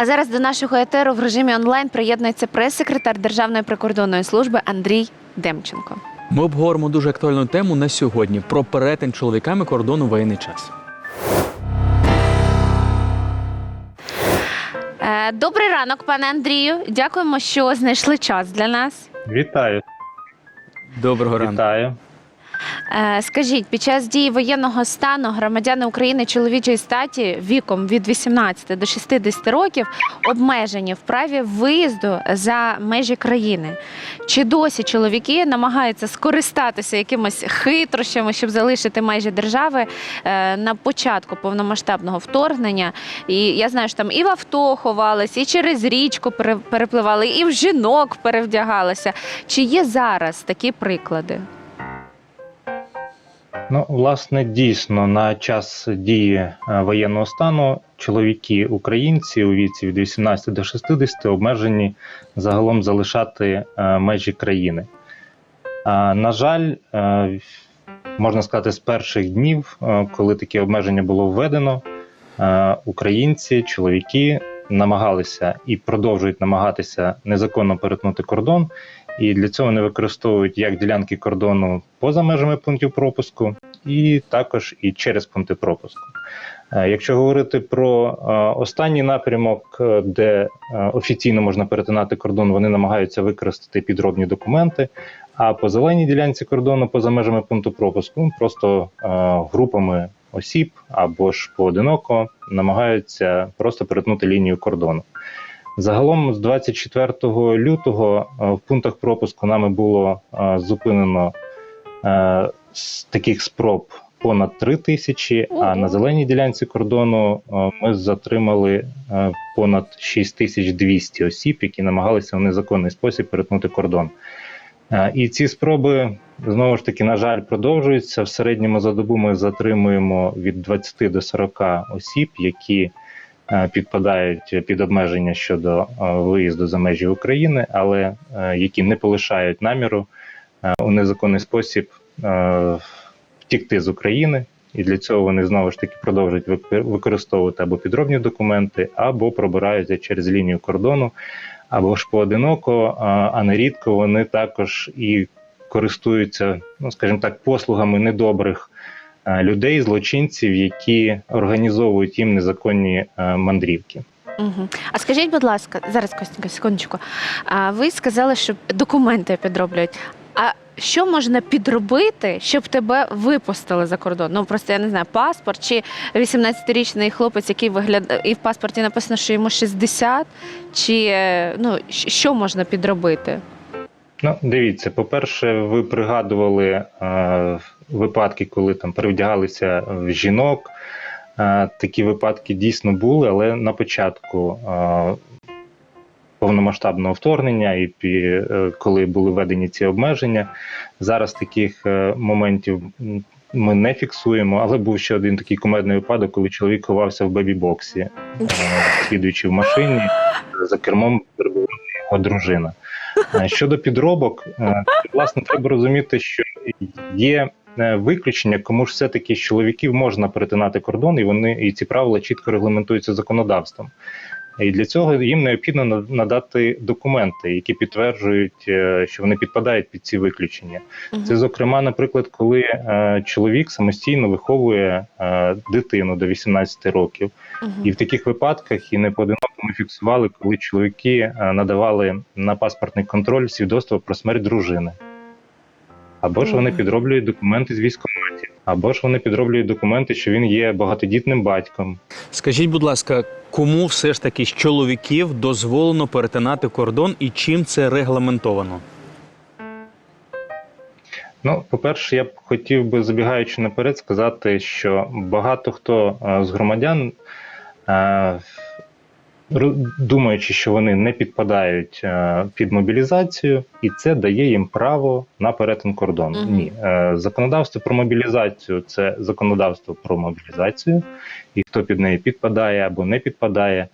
А зараз до нашого етеру в режимі онлайн приєднується прес-секретар Державної прикордонної служби Андрій Демченко. Ми обговоримо дуже актуальну тему на сьогодні про перетин чоловіками кордону воєнний час. Е, Добрий ранок, пане Андрію. Дякуємо, що знайшли час для нас. Вітаю, Доброго ранку. вітаю. Е, Скажіть, під час дії воєнного стану громадяни України чоловічої статі віком від 18 до 60 років обмежені в праві виїзду за межі країни. Чи досі чоловіки намагаються скористатися якимось хитрощами, щоб залишити межі держави е, на початку повномасштабного вторгнення? І я знаю, що там і в авто ховались, і через річку пере- перепливали, і в жінок перевдягалися. Чи є зараз такі приклади? Ну, власне, дійсно, на час дії е, воєнного стану чоловіки українці у віці від 18 до 60 обмежені загалом залишати е, межі країни. На жаль, е, можна сказати, з перших днів, коли таке обмеження було введено, українці, чоловіки намагалися і продовжують намагатися незаконно перетнути кордон. І для цього вони використовують як ділянки кордону поза межами пунктів пропуску, і також і через пункти пропуску. Е, Якщо говорити про е, останній напрямок, е, де офіційно можна перетинати кордон, вони намагаються використати підробні документи. А по зеленій ділянці кордону, поза межами пункту пропуску, просто групами осіб або ж поодиноко намагаються просто перетнути лінію кордону. Загалом з 24 лютого е, в пунктах пропуску нами було е, зупинено е, з таких спроб понад 3 тисячі, а на зеленій ділянці кордону е, ми затримали е, понад 6200 осіб, які намагалися в незаконний спосіб перетнути кордон. Е, І ці спроби знову ж таки, на жаль, продовжуються. В середньому за добу ми затримуємо від 20 до 40 осіб, які е, підпадають під обмеження щодо е, виїзду за межі України, але е, які не полишають наміру е, у незаконний спосіб е, втікти з України. І для цього вони знову ж таки продовжують використовувати або підробні документи, або пробираються через лінію кордону, або ж поодиноко, а, нерідко вони також і користуються, ну скажімо так, послугами недобрих е, людей, злочинців, які організовують їм незаконні е, мандрівки. Угу. А скажіть, будь ласка, зараз Костенька, секундочку. А ви сказали, що документи підроблюють. А що можна підробити, щоб тебе випустили за кордон? Ну просто я не знаю, паспорт чи 18-річний хлопець, який виглядає, і в паспорті написано, що йому 60, чи е, ну що можна підробити? Ну, дивіться, по-перше, ви пригадували е, випадки, коли там перевдягалися в жінок. Е, такі випадки дійсно були, але на початку е, повномасштабного вторгнення, і е, коли були введені ці обмеження, зараз таких е, моментів ми не фіксуємо. Але був ще один такий кумедний випадок, коли чоловік ховався в бебі-боксі, е, слідуючи в машині, за кермом перебувала його дружина. Е, Щодо підробок, е, власне, треба розуміти, що є е, виключення, кому ж все-таки з чоловіків можна перетинати кордон, і вони і ці правила чітко регламентуються законодавством. І для цього їм необхідно надати документи, які підтверджують, е, що вони підпадають під ці виключення. Мгм. Це, зокрема, наприклад, коли е, чоловік самостійно виховує е, дитину до 18 років. Мгм. І в таких випадках і не поодиноко ми фіксували, коли чоловіки е, надавали на паспортний контроль свідоцтво про смерть дружини. Або ж вони підроблюють документи з військкоматів, або ж вони підроблюють документи, що він є багатодітним батьком. Скажіть, будь ласка, кому все ж таки з чоловіків дозволено перетинати кордон і чим це регламентовано? Ну, по-перше, я б хотів би, забігаючи наперед, сказати, що багато хто е, з громадян, е, думаючи, що вони не підпадають е, під мобілізацію, і це дає їм право на перетин кордону. Мгм. Ні, Е, законодавство про мобілізацію це законодавство про мобілізацію, і хто під неї підпадає або не підпадає.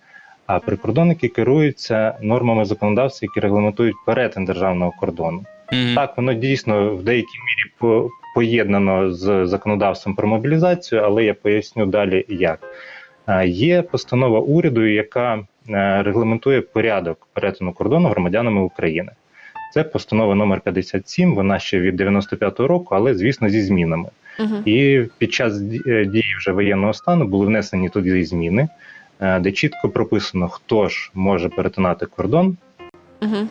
А прикордонники керуються нормами законодавства, які регламентують перетин державного кордону. Мгм. Так, воно дійсно в деякій мірі по- поєднано з законодавством про мобілізацію, але я поясню далі як. Є постанова уряду, яка е, регламентує порядок перетину кордону громадянами України. Це постанова номер 57, вона ще від 95-го року, але звісно зі змінами. Угу. І під час е, дії вже воєнного стану були внесені туди зміни, е, де чітко прописано, хто ж може перетинати кордон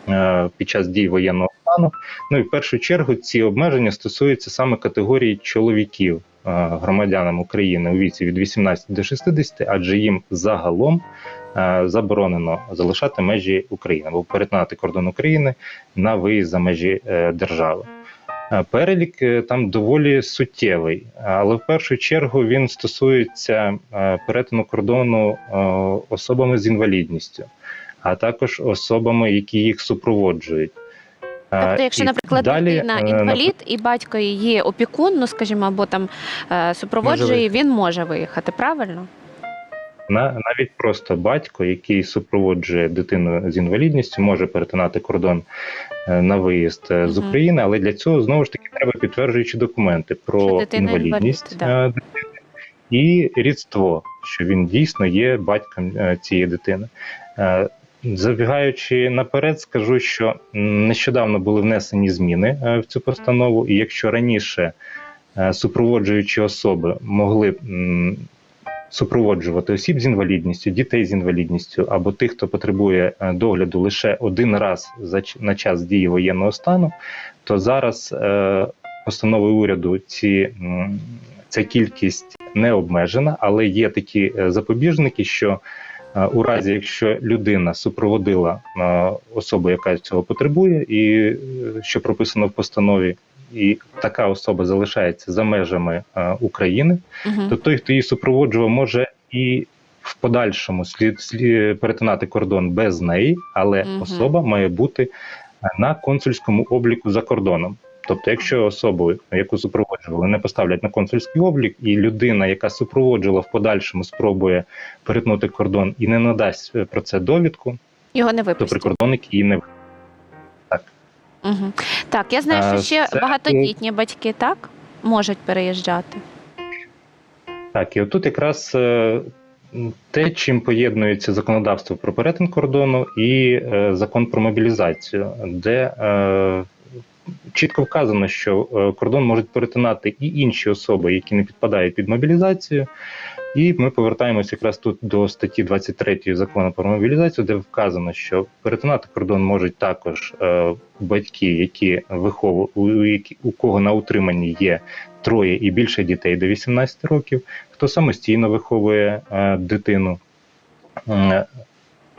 е, під час дій воєнного стану. Ну і в першу чергу ці обмеження стосуються саме категорії чоловіків, громадянам України у віці від 18 до 60, адже їм загалом е, заборонено залишати межі України або перетинати кордон України на виїзд за межі е, держави. Е, Перелік е, там доволі суттєвий, але в першу чергу він стосується е, перетину кордону е, особами з інвалідністю, а також особами, які їх супроводжують. Е, Тобто, якщо, і наприклад, далі, дитина е, інвалід і батько її опікун, ну скажімо, або там е, супроводжує, він може виїхати, правильно? На навіть просто батько, який супроводжує дитину з інвалідністю, може перетинати кордон е, на виїзд е, з України, але для цього знову ж таки треба підтверджуючі документи про інвалідність інвалід, да. е, дитини і рідство, що він дійсно є батьком е, цієї дитини. Забігаючи наперед, скажу, що нещодавно були внесені зміни е, в цю постанову, і якщо раніше е, супроводжуючі особи могли супроводжувати осіб з інвалідністю, дітей з інвалідністю або тих, хто потребує е, догляду лише один раз на час дії воєнного стану, то зараз постановою уряду ці, ця кількість не обмежена, але є такі запобіжники, що у разі, якщо людина супроводила особу, яка цього потребує, і е, що прописано в постанові, і така особа залишається за межами України, Угу. то той, хто її супроводжував, може і в подальшому слід, слід перетинати кордон без неї, але Мгм. особа має бути на консульському обліку за кордоном. Тобто, якщо особу, яку супроводжували, не поставлять на консульський облік, і людина, яка супроводжувала в подальшому, спробує перетнути кордон і не надасть е, про це довідку, Його не то прикордонник її не Угу. Так, я знаю, що ще це- багатодітні батьки так можуть переїжджати. Так, і отут якраз е, те, чим поєднується законодавство про перетин кордону і е, закон про мобілізацію, де чітко вказано, що е, кордон можуть перетинати і інші особи, які не підпадають під мобілізацію. І ми повертаємося якраз тут до статті 23 закону про мобілізацію, де вказано, що перетинати кордон можуть також е, батьки, які виховують, у, кого на утриманні є троє і більше дітей до 18 років, хто самостійно виховує е, дитину.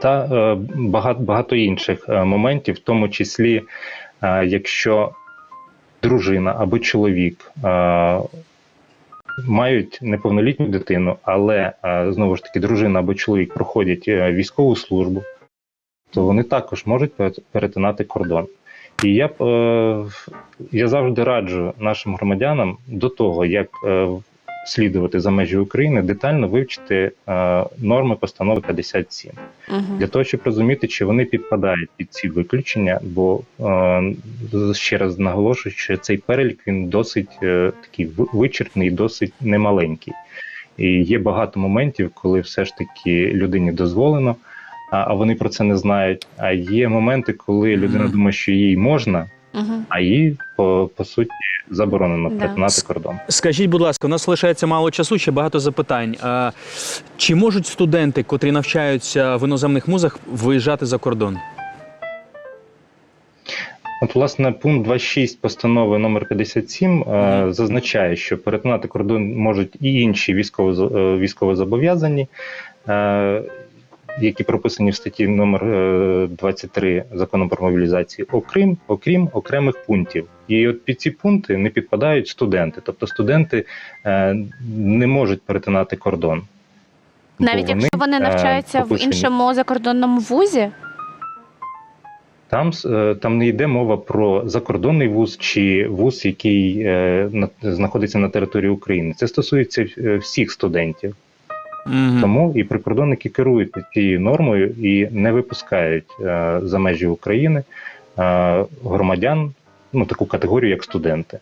Та е, багато, багато інших е, моментів, в тому числі, е, якщо дружина або чоловік мають неповнолітню дитину, але знову ж таки дружина або чоловік проходять військову службу, то вони також можуть перетинати кордон. І я я завжди раджу нашим громадянам до того, як слідувати за межі України, детально вивчити е, норми постанови 57 Угу. для того, щоб розуміти, чи вони підпадають під ці виключення. Бо е, ще раз наголошую, що цей перелік він досить е, такий вичерпний, досить немаленький. І є багато моментів, коли все ж таки людині дозволено, а, а вони про це не знають. А є моменти, коли людина думає, що їй можна, Угу. а їй по, по суті заборонено Да. перетинати кордон. Скажіть, будь ласка, у нас лишається мало часу, ще багато запитань. А, чи можуть студенти, котрі навчаються в іноземних музах, виїжджати за кордон? От, власне, пункт 2.6 постанови номер 57 е, зазначає, що перетинати кордон можуть і інші військово, е, військовозобов'язані, е, які прописані в статті номер е, 23 закону про мобілізацію, окрім, окрім окремих пунктів. І от під ці пункти не підпадають студенти. Тобто студенти е, не можуть перетинати кордон. Навіть якщо вони е, навчаються в іншому закордонному вузі, Там, е, там не йде мова про закордонний вуз чи вуз, який е, на- знаходиться на території України. Це стосується е, всіх студентів. Мгм. Тому і прикордонники керуються цією нормою і не випускають е, за межі України е, громадян, ну таку категорію, як студенти.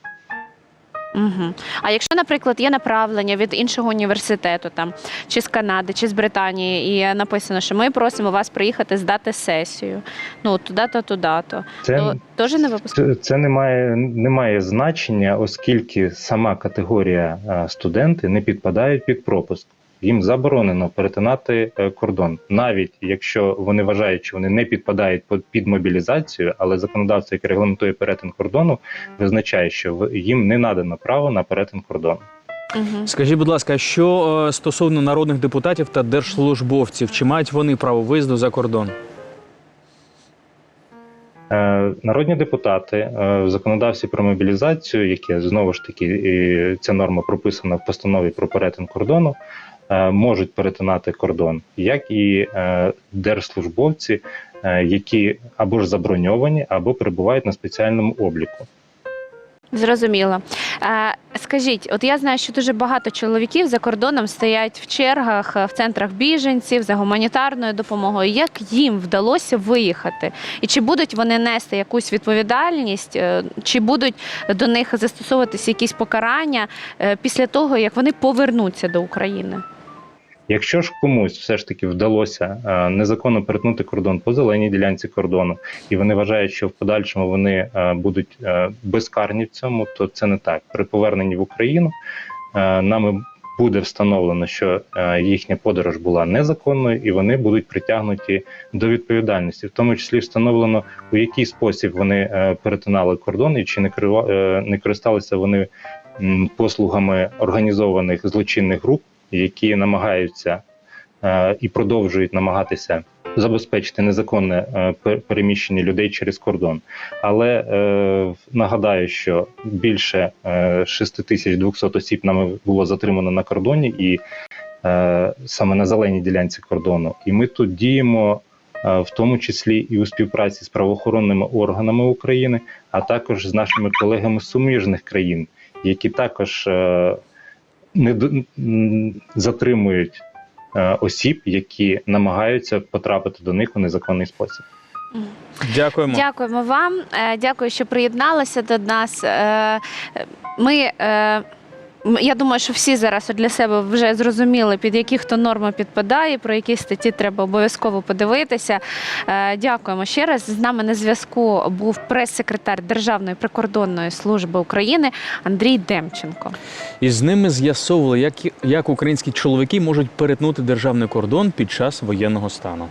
Угу. А якщо, наприклад, є направлення від іншого університету, там чи з Канади, чи з Британії, і написано, що ми просимо вас приїхати здати сесію. Ну туди-то, туди-то. Це То теж не випускають? Це, це не має, не має значення, оскільки сама категорія е, студенти не підпадають під пропуск. Їм заборонено перетинати е, кордон, навіть якщо вони вважають, що вони не підпадають під- мобілізацію, але законодавство, яке регламентує перетин кордону, визначає, що їм не надано право на перетин кордону. Угу. Скажіть, будь ласка, що е, стосовно народних депутатів та держслужбовців, чи мають вони право виїзду за кордон? Е, Народні депутати в законодавстві про мобілізацію, яке знову ж таки ця норма прописана в постанові про перетин кордону, можуть перетинати кордон, як і е, держслужбовці, е, які або ж заброньовані, або перебувають на спеціальному обліку. Зрозуміло. Скажіть, от я знаю, що дуже багато чоловіків за кордоном стоять в чергах е, в центрах біженців за гуманітарною допомогою. Як їм вдалося виїхати? І чи будуть вони нести якусь відповідальність, е, чи будуть до них застосовуватися якісь покарання е, після того, як вони повернуться до України? Якщо ж комусь все ж таки вдалося е, незаконно перетнути кордон по зеленій ділянці кордону, і вони вважають, що в подальшому вони е, будуть е, безкарні в цьому, то це не так. При поверненні в Україну нами буде встановлено, що їхня подорож була незаконною, і вони будуть притягнуті до відповідальності, в тому числі встановлено у який спосіб вони перетинали кордон і чи не користалися вони послугами організованих злочинних груп які намагаються е, і продовжують намагатися забезпечити незаконне е, переміщення людей через кордон. Але е, нагадаю, що більше е, 6200 осіб нами було затримано на кордоні, і саме на зеленій ділянці кордону. І ми тут діємо. В тому числі і у співпраці з правоохоронними органами України, а також з нашими колегами з суміжних країн, які також не до- затримують е, осіб, які намагаються потрапити до них у незаконний спосіб. Дякуємо. Дякуємо вам. Е, Дякую, що приєдналися до нас. Е, Ми. Я думаю, що всі зараз для себе вже зрозуміли, під які хто норми підпадає, про які статті треба обов'язково подивитися. Е, Дякуємо ще раз. З нами на зв'язку був прес-секретар Державної прикордонної служби України Андрій Демченко. І з ними з'ясовували, як, як українські чоловіки можуть перетнути державний кордон під час воєнного стану.